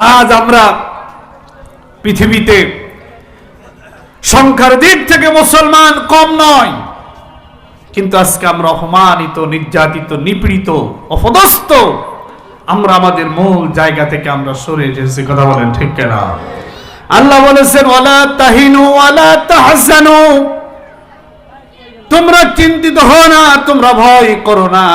আজ আমরা পৃথিবীতে সংখ্যার দিক থেকে মুসলমান কম নয়, কিন্তু আজকে আমরা অপমানিত, নির্যাতিত, নিপীড়িত, অপদস্থ, আমরা আমাদের মূল জায়গা থেকে আমরা সরে এসেছি, কথা বলেন ঠিক কেনা? আল্লাহ বলেছেন, ওয়ালা তাহিনু, ওয়ালা তাহসানু তোমরা চিন্তিত হও না, তোমরা ভয় করো না।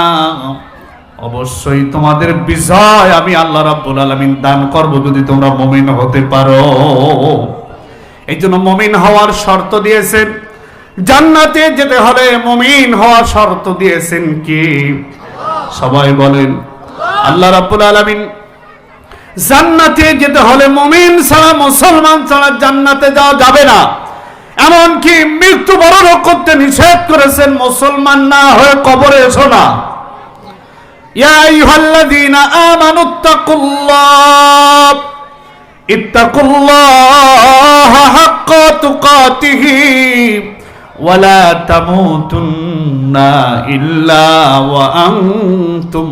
অবশ্যই তোমাদের বিজয় আমি আল্লাহ রাব্বুল আলামিন দান করব যদি তোমরা মুমিন হতে পারো। এই জন্য মুমিন হওয়ার শর্ত দিয়েছেন। জান্নাতে যেতে হলে মুমিন হওয়ার শর্ত দিয়েছেন কি? সবাই বলেন, আল্লাহ রাব্বুল আলামিন জান্নাতে যেতে হলে মুমিন ছাড়া, মুসলমান ছাড়া জান্নাতে যাওয়া যাবে না। এমনকি মৃত্যু মৃত্যুবরণ করতে নিষেধ করেছেন, মুসলমান না হয়ে কবরে এসো না। يا أيها الذين آمنوا اتقوا الله اتقوا الله حق تقاته ولا تموتن إلا وأنتم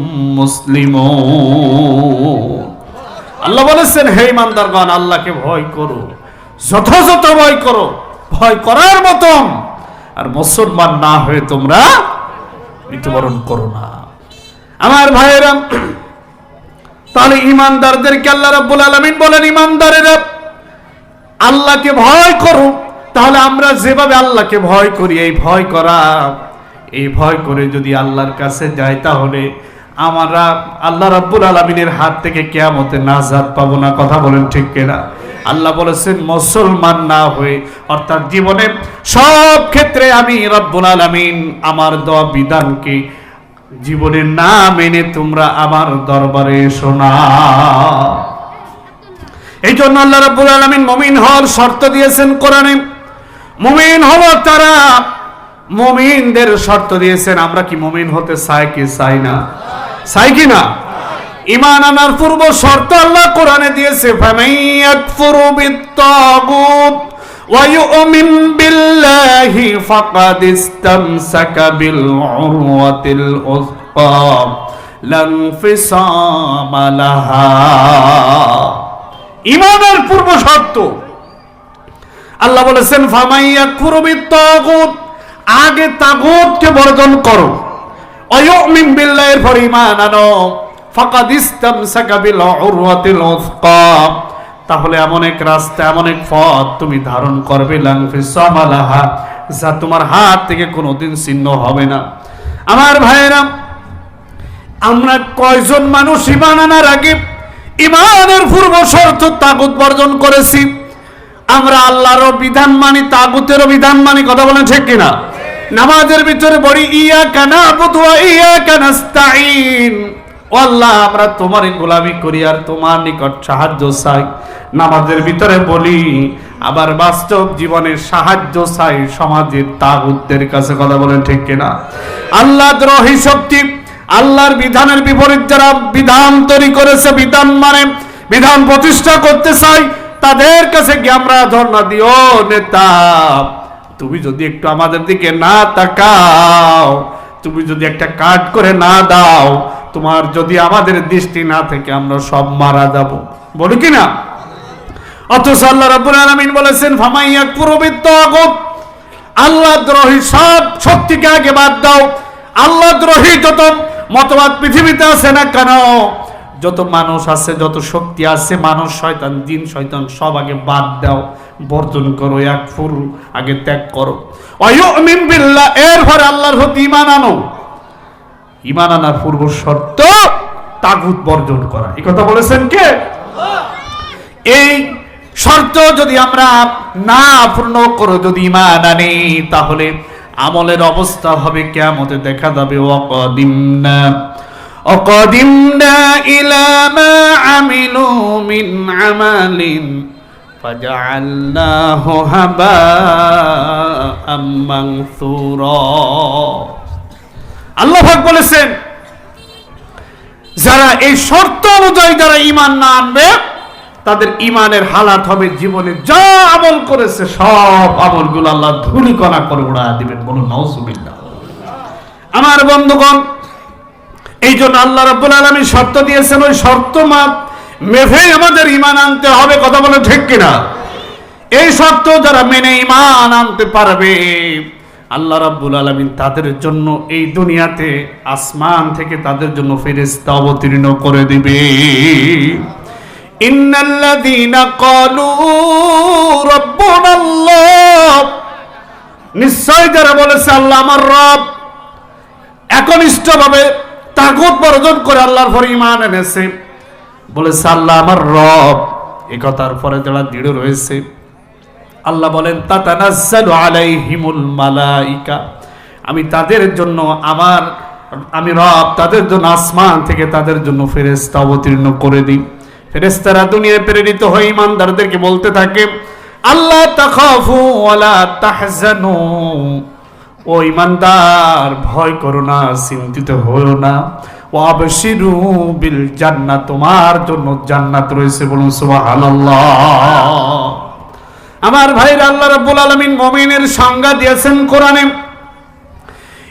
مسلمون আল্লাহ বলেছেন হে ইমানদারগণ আল্লাহকে ভয় করো যথাযথ ভয় করো ভয় করার মতন আর মুসলমান না হয়ে তোমরা মৃত্যুবরণ করো না আমার ভাইয়েরা, তাহলে ইমানদারদেরকে আল্লাহ রাব্বুল আলামিন বলেন, ইমানদারেরা, আল্লাহকে ভয় করো। তাহলে আমরা যেভাবে আল্লাহকে ভয় করি, এই ভয় করা, এই ভয় করে যদি আল্লাহর কাছে যাই তাহলে আমরা আল্লাহ রাব্বুল আলামিনের হাত থেকে কেয়ামতে নাজাত পাবো না। কথা বলেন ঠিক কিনা? আল্লাহ বলেছেন, মুসলমান না হয়ে, অর্থাৎ জীবনে সব ক্ষেত্রে আমি রব্বুল আলামিন আমার দেওয়া বিধানকে জীবনে না মেনে তোমরা আমার দরবারে শোনা। এই জন্য আল্লাহ রাব্বুল আলামিন মুমিন হওয়ার শর্ত দিয়েছেন কোরআনে। মুমিন হলো তারা মুমিনদের শর্ত দিয়েছেন। আমরা কি মুমিন হতে চাই কি চাই না? চাই কি না? ইমান আনার পূর্ব শর্ত আল্লাহ কোরআনে দিয়েছে, ফামাইয়াকফুরু বিত্তাগুত ويؤمن بالله فقد استمسك بالعروة الوثقى لا انفصام لها ইমানের পূর্ব শর্ত আল্লাহ বলেছেন ফামাইয়া কুরবি তাগুত আগে তাগুতকে বর্জন করো অয়ুমিন বিল্লাহির পর ঈমান আনো ফাকাদ ইসতামসাকা বিল উরওয়াতিল উসকা তাহলে এমন এক রাস্তা, এমন এক পথ তুমি ধারণ করবে। লাংফিসামালাহা যা তোমার হাত থেকে কোনোদিন ছিন্ন হবে না। আমার ভাইয়েরা, আমরা কয়জন মানুষ ইমান আনার আগে ইমানের পূর্ব শর্ত তাগুত বর্জন করেছি। আমরা আল্লাহরও বিধান মানি, তাগুতেরও বিধান মানি, কথা বলেন ঠিক কিনা? নামাজের ভিতরে বড়ি ইয়া কানা বুধুয়া ইয়া কানাস্তাইন আল্লাহ, আমরা তোমারই গোলামি করি আর তোমার নিকট সাহায্য চাই। নামাজের ভিতরে বলি, আবার বাস্তব জীবনের সাহায্য চাই সমাজের তাগুতদের কাছে, কথা বলেন ঠিক কিনা? আল্লাহ দ্রোহী শক্তি, আল্লাহর বিধানের বিপরীত যারা বিধান তৈরি করেছে, বিধান মানে বিধান প্রতিষ্ঠা করতে চাই, তাদের কাছে আমরা ধর্ণা দিও, নেতা। তুমি যদি একটু আমাদের দিকে না তাকাও, তুমি যদি একটা কাট করে না দাও, তোমার যদি আমাদের দৃষ্টি না থেকে, আমরা সব মারা যাব। বলি কি না অথচ আল্লাহ রাব্বুল আলামিন বলেছেন ফামাইয়া কুরবিত আল্লাহ দ্রোহী সব শক্তিকে আগে বাদ দাও। আল্লাহ দ্রোহী যত মতবাদ পৃথিবীতে আছে না কেন, যত মানুষ আছে, যত শক্তি আছে, মানুষ, শয়তান দিন শয়তান, সব আগে বাদ দাও। বর্জন করো, এক ফুর আগে ত্যাগ করো। অয়ুমিন বিল্লাহ এর পরে আল্লাহর প্রতি ঈমান আনো। ঈমান আনার পূর্ব শর্ত তাগুত বর্জন করা। এই কথা বলেছেন কে? এই শর্ত যদি আমরা না পূর্ণ করো যদি ইমান আনি তাহলে আমলের অবস্থা হবে কেমতে দেখা যাবে অকদিমনা অকদিমনা ইলা মা আমিলু মিন আমালিন فجعلناه هباء منثورا আল্লাহ পাক বলেছেন যারা এই শর্ত অনুযায়ী যারা ইমান না আনবে তাদের ইমানের হালাত হবে জীবনে যা আমল করেছে, সব আমলগুলো আল্লাহ ধুলিকণা করে উড়া দিবেন। বলুন নওসুবিল্লাহ আমার বন্ধুগণ, এই জন্য আল্লাহ রাব্বুল আলামিন শর্ত দিয়েছেন, ওই শর্ত মাপ মেভে আমাদের ইমান আনতে হবে, কথা বলে ঠিক কিনা? এই শর্ত যারা মেনে ইমান আনতে পারবে, আল্লাহ রাব্বুল আলামিন তাদের জন্য এই দুনিয়াতে আসমান থেকে তাদের জন্য ফেরেশতা অবতীর্ণ করে দিবে। ইন্নাল্লাযীনা ক্বালু রাব্বুনা আল্লাহ নিশ্চয় যারা বলেছে আল্লাহ আমার রব, একনিষ্ঠভাবে তাগুত বর্জন করে আল্লাহর পরে ইমান এনেছে। বলেছে আল্লাহ আমার রব, এ কথার পরে যারা দৃঢ় রয়েছে, আল্লাহ বলেন, তাতানাজ্জালু আলাইহিমুল মালাইকা। আমি তাদের জন্য আমার, আমি রব, তাদের জন্য আসমান থেকে তাদের জন্য ফেরেশতা অবতীর্ণ করে দিই। ফেরেশতারা দুনিয়ায় প্রেরিত হয়ে ইমানদারদেরকে বলতে থাকে আল্লাহ তাখাফু ওয়ালা তাহজানু। ও ইমানদার, ভয় করো না, চিন্তিত হও না। ও আবশিরু বিল জান্নাত, তোমার জন্য জান্নাত রয়েছে বলুন সুবহানাল্লাহ। আমার ভাইরা, আল্লাহ রাব্বুল আলামিন মুমিনের সংজ্ঞা দিয়েছেন কোরআনে।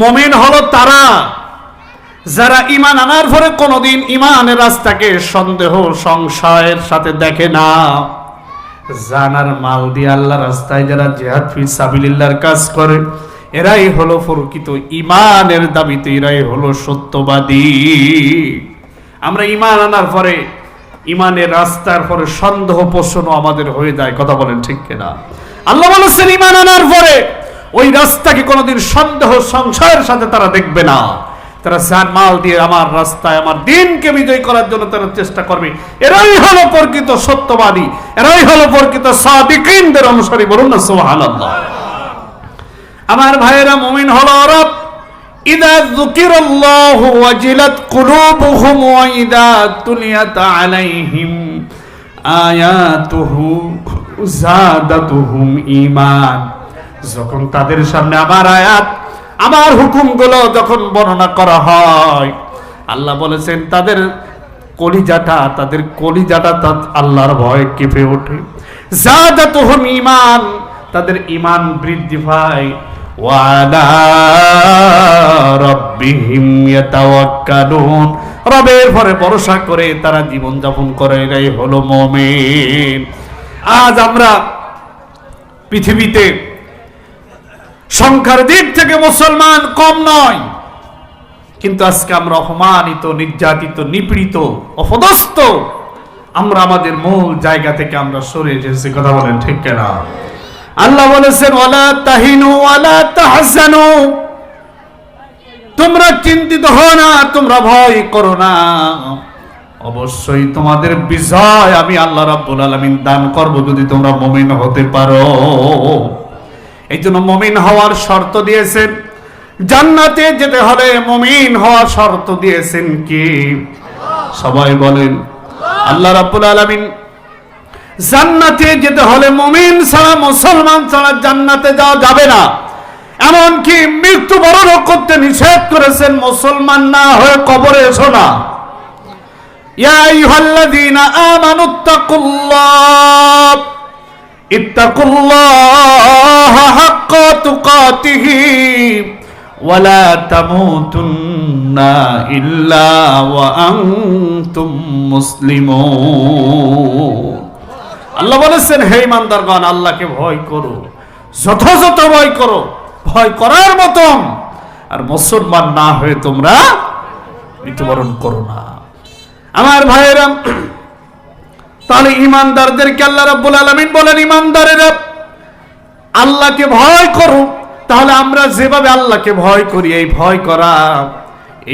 মমিন হলো তারা। যারা ইমান আনার পরে কোনোদিন ইমানের রাস্তাকে সন্দেহ, সংশয়ের সাথে দেখে না। জানার মাল দিয়ে আল্লাহ রাস্তায় যারা জেহাদ ফি সাবিলিল্লাহর কাজ করে, এরাই হলো প্রকৃত ইমানের দাবিতে, এরাই হলো সত্যবাদী। আমরা ইমান আনার পরে ইমানের রাস্তার পরে সন্দেহ পোষণও আমাদের হয়ে যায়, কথা বলেন ঠিক কিনা? আল্লাহ বলেছেন ইমান আনার পরে ওই রাস্তাকে কোনোদিন সন্দেহ সংশয়ের সাথে তারা দেখবে না। তারা জান মাল দিয়ে আমার রাস্তায় আমার দিনকে বিজয় করার জন্য তারা চেষ্টা করবে। এরাই হলো প্রকৃত সত্যবাদী। এরাই হলো প্রকৃত সাদিকিনদের অনুসারী বলুন না, সুবহানাল্লাহ। আমার ভাইয়েরা, মুমিন হলো রব ইদা যুকিরাল্লাহু ওয়াজিলাত কুলুবুহুম ওয়া ইদা তুলিয়াত আলাইহিম আয়াতুহু জাদাতুহুম ঈমান। যখন তাদের সামনে আমার আয়াত, আমার হুকুমগুলো যখন বর্ণনা করা হয়, আল্লাহ বলেছেন, তাদের কলিজাটা তাদের কলিজাটা আল্লাহর ভয় কেঁপে ওঠে। জাদাতুহুম ঈমান, তাদের ঈমান বৃদ্ধি পায়। রবের পরে ভরসা করে তারা জীবন যাপন করে, এরাই হলো মুমিন। আজ আমরা পৃথিবীতে সংখ্যার দিক থেকে মুসলমান কম নয়। কিন্তু আজকে আমরা অপমানিত, নির্যাতিত, নিপীড়িত, অপদস্থ, আমরা আমাদের মূল জায়গা থেকে আমরা সরে এসেছি, কথা বলেন ঠিক কেনা? আল্লাহ বলেছেন, ওয়ালা তাহিনু, ওয়ালা তাহসানু তোমরা চিন্তিত হও না, তোমরা ভয় করো না। অবশ্যই তোমাদের বিজয় আমি আল্লাহ রাব্বুল আলামিন দান করব যদি তোমরা মুমিন হতে পারো। এই জন্য মমিন হওয়ার শর্ত দিয়েছেন। জান্নাতে যেতে হলে মমিন হওয়ার শর্ত দিয়েছেন কি? সবাই বলেন, আল্লাহ রাবুল আলমিন, জান্নাতে যেতে হলে মমিন ছাড়া, মুসলমান ছাড়া জান্নাতে যাওয়া যাবে না। এমনকি মৃত্যু বরণ করতে নিষেধ করেছেন মুসলমান না হয়ে কবরে এসো না। ইয়া আমানুত্তাকুল্লাহ ইত্তাকুল্লাহ। تقاته ولا تموتن إلا وأنتم مسلمون আল্লাহ বলেছেন হে ইমানদারগণ আল্লাহকে ভয় করো যথাযথ ভয় করো ভয় করার মতন আর মুসলমান না হয়ে তোমরা মৃত্যুবরণ করো না আমার ভাইয়েরা তাহলে ইমানদারদেরকে আল্লাহ রাব্বুল আলামিন বলেন ইমানদারেরা আল্লাহকে ভয় করো তাহলে আমরা যেভাবে আল্লাহকে ভয় করি, এই ভয় করা,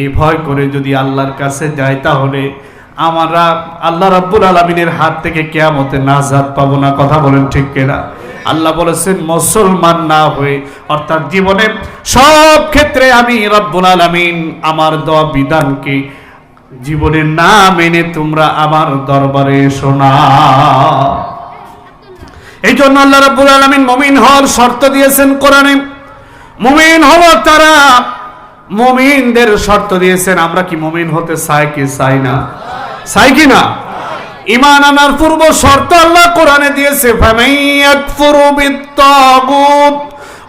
এই ভয় করে যদি আল্লাহর কাছে যাই তাহলে আমরা আল্লাহ রাব্বুল আলামিনের হাত থেকে কেয়ামতে নাজাত পাবো না, কথা বলেন ঠিক কিনা? আল্লাহ বলেছেন, মুসলমান না হয়ে, অর্থাৎ জীবনে সব ক্ষেত্রে আমি রব্বুল আলামিন আমার দেওয়া বিধানকে জীবনে না মেনে তোমরা আমার দরবারে এসো না। এই জন্য আল্লাহ রাব্বুল আলামিন মমিন হওয়ার শর্ত দিয়েছেন কোরআনে। মুমিন হলো তারা মুমিনদের শর্ত দিয়েছেন আমরা কি মুমিন হতে চাই কি চাই না চাই কি না ইমান আনার পূর্ব শর্ত আল্লাহ কোরআনে দিয়েছে ফামাইয়াকফুরু বিত্তাগুত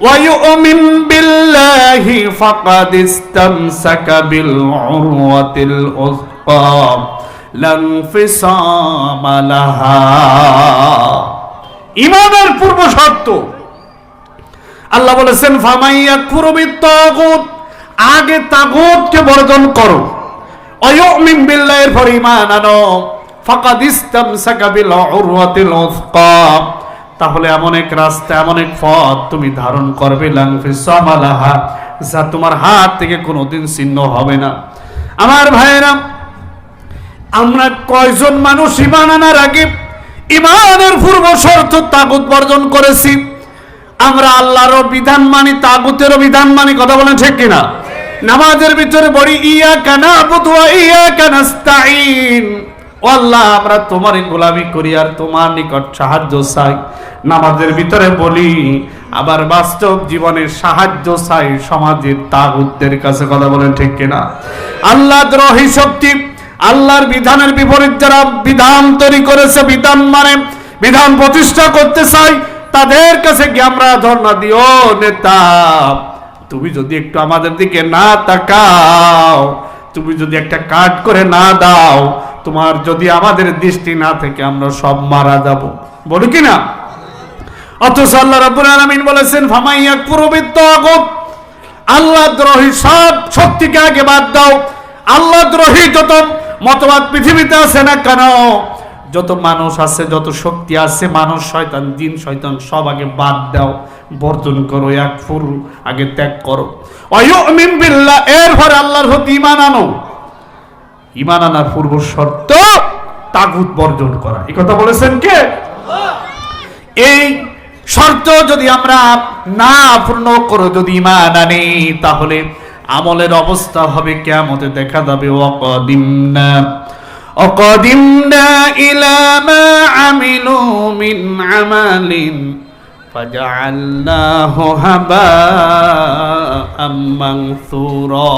ويؤمن بالله فقد استمسك بالعروة الوثقى لا انفصام لها ইমানের পূর্ব শর্ত আল্লাহ বলেছেন ফামাইয়া কুরবি তাগুত আগে তাগুতকে বর্জন করো। অয়ুমিন বিল্লাহির পর ঈমান আনো। ফাকাদ ইসতামসাকা বিল উরওয়াতিল উসকা। তাহলে এমন এক রাস্তা, এমন এক পথ তুমি ধারণ করবে লাংফি সামালাহা যা তোমার হাত থেকে কোনোদিন ছিন্ন হবে না। আমার ভাইয়েরা, আমরা কয়জন মানুষ ইমান আনার আগে ইমানের পূর্ব শর্ত তাগুত বর্জন করেছি। আমরা আল্লাহরও বিধান মানি, তাগুতেরও বিধান মানি, কথা বলেন ঠিক কিনা? নামাজের ভিতরে বড়ি ইয়া কানা বুধুয়া ইয়া কানাস্তাইন ও আল্লাহ, আমরা তোমারই গোলামি করি আর তোমার নিকট সাহায্য চাই। নামাজের ভিতরে বলি, আবার বাস্তব জীবনের সাহায্য চাই সমাজের তাগুতদের কাছে, কথা বলেন ঠিক কিনা? আল্লাহ দ্রোহী শক্তি, আল্লাহর বিধানের বিপরীত যারা বিধান তৈরি করেছে, বিধান মানে বিধান প্রতিষ্ঠা করতে চাই তাদের কাছে গিয়ে আমরা ধর্ণা দিও, নেতা। তুমি যদি একটু আমাদের দিকে না তাকাও, তুমি যদি একটা কাট করে না দাও, তোমার যদি আমাদের দৃষ্টি না থেকে, আমরা সব মারা যাব। বলি কি না? অথচ আল্লাহ রাব্বুল আলামিন বলেছেন ফামাইয়া কুরবিত আল্লাহ দ্রোহী সব শক্তিকে আগে বাদ দাও। আল্লাহ দ্রোহী যত মতবাদ পৃথিবীতে আছে না কেন যত মানুষ আছে, যত শক্তি আছে, মানুষ, শয়তান দিন শয়তান, সব আগে বাদ দাও, বর্জন করো, এক ফুর আগে ত্যাগ করো। বিল্লাহ, এরপরে আল্লাহর প্রতি ইমান আনো। ইমান আনার পূর্ব শর্ত, তাগুত বর্জন করা। এই কথা বলেছেন কে? এই শর্ত যদি আমরা না পূর্ণ করো যদি ইমান আনি, তাহলে আমলের অবস্থা হবে কেমতে দেখা যাবে অকদিমনা অকদিমনা ইলা মা আমিলু মিন আমালিন فجعلناه هباء منثورا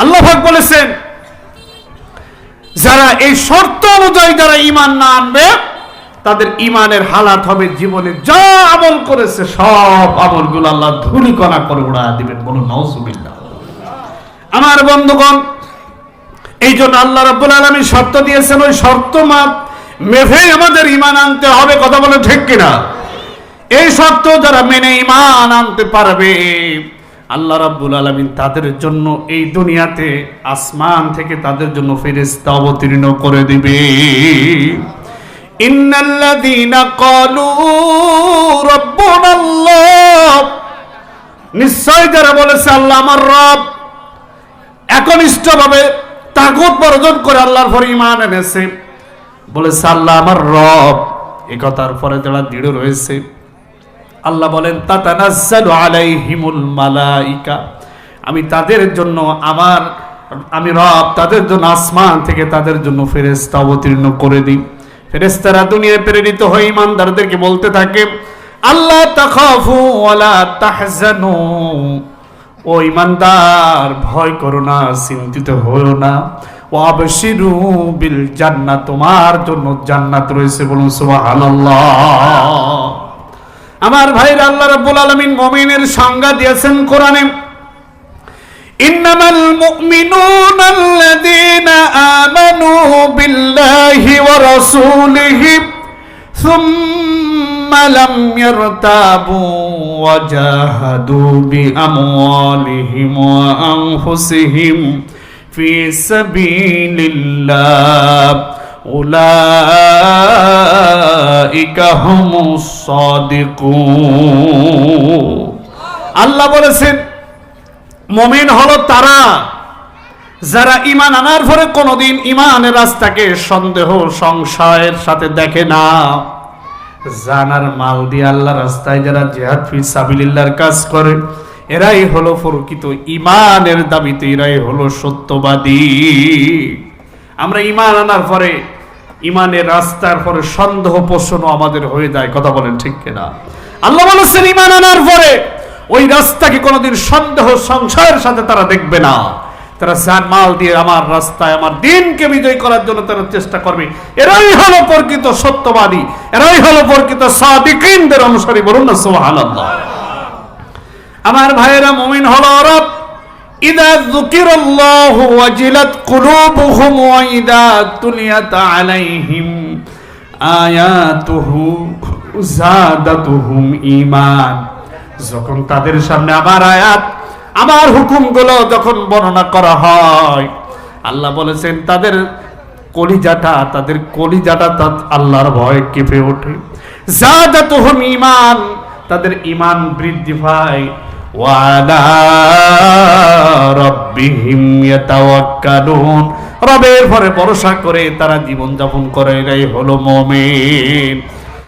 আল্লাহ পাক বলেছেন যারা এই শর্ত অনুযায়ী যারা ইমান না আনবে তাদের ইমানের হালাত হবে জীবনে যা আমল করেছে সব আমলগুলো আল্লাহ ধুলিকণা করে উড়া দিবেন বলুন নওসুবিল্লাহ আমার বন্ধুগণ এই জন্য আল্লাহ রাব্বুল আলামিন শর্ত দিয়েছেন, ওই শর্ত মাপ মেভে আমাদের ইমান আনতে হবে, কথা বলে ঠিক কিনা? এই শর্ত যারা মেনে ইমান আনতে পারবে, আল্লাহ রাব্বুল আলামিন তাদের জন্য এই দুনিয়াতে আসমান থেকে তাদের জন্য ফেরেশতা অবতীর্ণ করে দিবে। নিশ্চয় যারা বলেছে, আল্লাহ আমার রব, একনিষ্ঠভাবে তাগুত বর্জন করে আল্লাহর পরে ইমান এনেছে। বলেছে আল্লাহ আমার রব। এ কথার পরে যারা দৃঢ় রয়েছে, আল্লাহ বলেন, তাতানাজ্জালু আলাইহিমুল মালাইকা। আমি তাদের জন্য আমার, আমি রব তাদের জন্য আসমান থেকে তাদের জন্য ফেরেশতা অবতীর্ণ করে দিই। ফেরেশতারা দুনিয়ায় প্রেরিত হয়ে ইমানদারদেরকে বলতে থাকে আল্লাহ তাখাফু ওয়ালা তাহজানু। ও ইমানদার, ভয় করো না, চিন্তিত হও না। ও আবশিরু বিল জান্নাত, তোমার জন্য জান্নাত রয়েছে বলুন সুবহানাল্লাহ। আমার ভাইরা আল্লাহ রাব্বুল আলামিন মুমিনের সংজ্ঞা দিয়েছেন কোরআনে। ইন্নামাল মুমিনুনা আল্লাযীনা আমানু বিল্লাহি ওয়া রাসূলিহি ثم لم يرتابوا وجاهدوا بأموالهم وأنفسهم في سبيل الله أولئك هم الصادقون আল্লাহ বলেছেন মমিন হলো তারা যারা ইমান আনার পরে কোনোদিন ইমানের রাস্তাকে সন্দেহ সংশয়ের সাথে দেখে না জানার মাল দিয়ে আল্লাহ রাস্তায় যারা জেহাদ ফি সাবিলিল্লাহর কাজ করে, এরাই হলো প্রকৃত ইমানের দাবিতে, এরাই হলো সত্যবাদী। আমরা ইমান আনার পরে ইমানের রাস্তার পরে সন্দেহ পোষণও আমাদের হয়ে যায়, কথা বলেন ঠিক কিনা? আল্লাহ বলেছেন ইমান আনার পরে ওই রাস্তাকে কোনোদিন সন্দেহ, সংশয়ের সাথে তারা দেখবে না। তারা জান মাল দিয়ে আমার রাস্তায়, আমার দিনকে বিজয় করার জন্য তারা চেষ্টা করবে। এরাই হলো প্রকৃত সত্যবাদী, এরাই হলো প্রকৃত সাদিকিনদের অনুসারী বলুন না, সুবহানাল্লাহ। আমার ভাইয়েরা, মুমিন হলো রব ইদা যুকিরাল্লাহু ওয়াজিলাত কুলুবুহুম ওয়া ইদা তুলিয়াত আলাইহিম আয়াতুহু জাদাতুহুম ঈমান। যখন তাদের সামনে আমার আয়াত আমার হুকুমগুলো যখন বর্ণনা করা হয়, আল্লাহ বলেছেন, তাদের কলিজাটা তাদের কলিজাটা আল্লাহর ভয়ে কেঁপে ওঠে। জাদাতুহুম ঈমান, তাদের ঈমান বৃদ্ধি পায়। রবের পরে ভরসা করে তারা জীবন যাপন করে, এরাই হলো মুমিন।